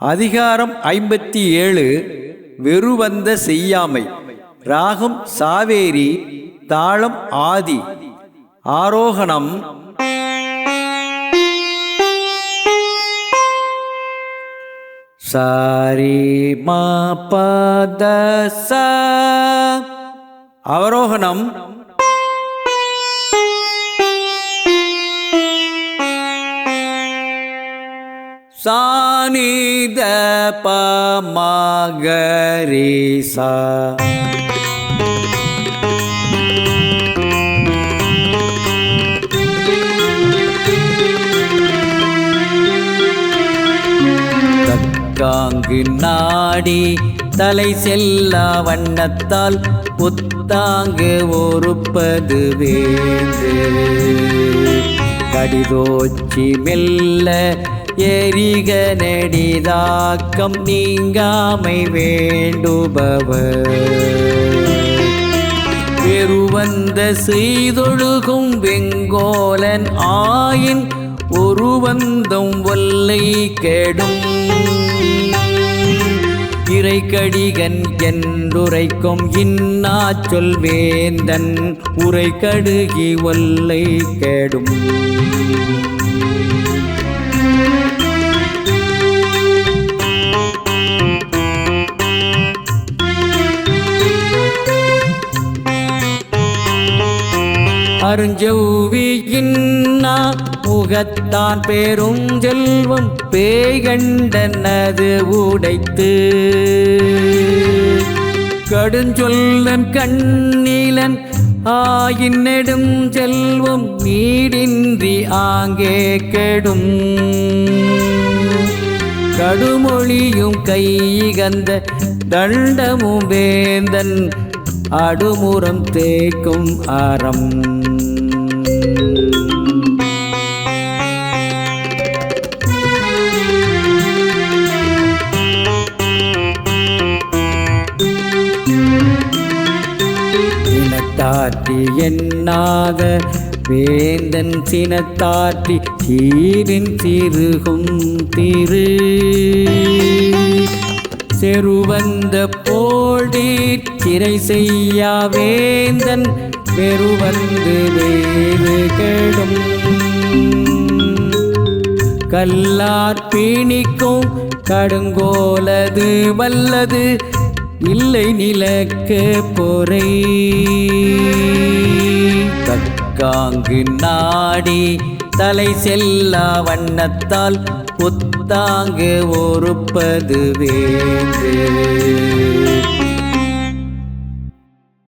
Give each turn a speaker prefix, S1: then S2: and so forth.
S1: அதிகாரம் ஐம்பத்தி ஏழு வெறுவந்த செய்யாமை. ராகம் சாவேரி தாளம் ஆதி. ஆரோகணம் சாரி மா பத அவரோகணம் சானித பமகரிசா. தக்காங்கு நாடி தலை செல்லா வண்ணத்தால் புத்தாங்கு ஒருப்பது வேந்து. கடிதோச்சி மெல்ல எரிக நெடிதாக்கம் நீங்காமை வேண்டுபவர். பெருவந்த செய்தொழுகும் வெங்கோலன் ஆயின் ஒருவந்தம் வல்லை கெடும். இறைக்கடிகன் என்றுரைக்கும் இன்னா சொல்வேந்தன் உரை கடுகி வல்லை கெடும். அருஞ்செவ்வியின்னா முகத்தான் பேரும் செல்வம் பேய்கண்டனது உடைத்து. கடுஞ்சொல்லன் கண்ணீலன் ஆயின் நெடும் செல்வம் நீடின்றி ஆங்கே கெடும். கடுமொழியும் கைகந்த தண்டமும் வேந்தன் அடுமுறம் தேக்கும் அறம். சினத்தாற்றி எண்ணாத வேந்தன் சினத்தாற்றி தீரின் திருகும் திரு. செருவந்த போடி திரை செய்யா வேந்தன் பெருவந்து வேறு கெடும். கல்லார் பீணிக்கும் கடுங்கோலது வல்லது. இல்லை நிலக்க பொறை தக்காங்கு நாடி தலை செல்லா வண்ணத்தால் புத்தாங்கு ஒருப்பது வேறு